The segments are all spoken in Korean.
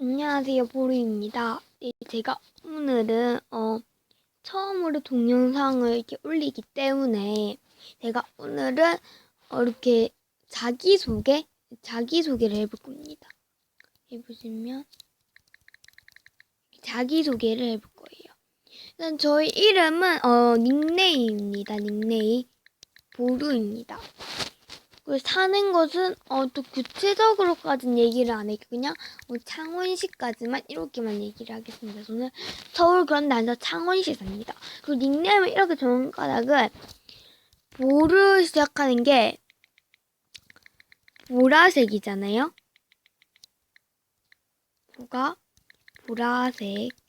안녕하세요, 보루입니다. 네, 제가 오늘은 어 처음으로 동영상을 이렇게 올리기 때문에 제가 오늘은 어, 이렇게 자기소개 자기소개를 해볼 겁니다. 해보시면 자기소개를 해볼 거예요. 일단 저희 이름은 어 닉네임입니다. 닉네임 보루입니다. 사는 것은 어 또 구체적으로까지는 얘기를 안 해요. 그냥 뭐 창원시까지만 이렇게만 얘기를 하겠습니다. 저는 서울 그런데 앉아 창원시 삽니다. 그리고 닉네임을 이렇게 정한 까닭은 보를 시작하는 게 보라색이잖아요. 보가 보라색.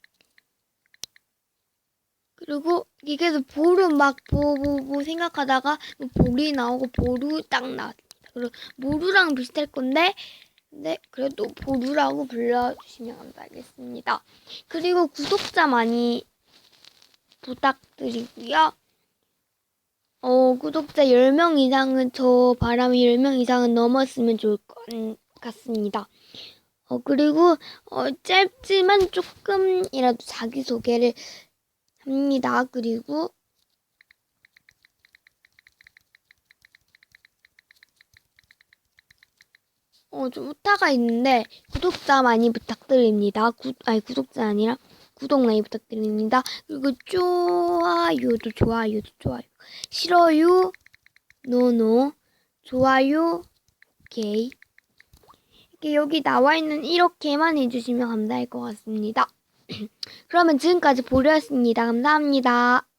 그리고 이게 보루 막 보고 생각하다가 볼이 나오고 보루 딱 나왔습니다. 그리고 모루랑 비슷할 건데 네, 그래도 보루라고 불러주시면 감사하겠습니다. 그리고 구독자 많이 부탁드리고요. 어, 구독자 10명 이상은 저 바람이 10명 이상은 넘었으면 좋을 것 같습니다. 어, 그리고 어, 짧지만 조금이라도 자기소개를 합니다. 그리고 어, 좀 후타가 있는데 구독자 많이 부탁드립니다. 구, 아니 구독자 아니라 구독 많이 부탁드립니다. 그리고 좋아요도 좋아요도 좋아요. 싫어요, 노노, 좋아요, 오케이. 이렇게 여기 나와 있는 이렇게만 해주시면 감사할 것 같습니다. 그러면 지금까지 보려였습니다. 감사합니다.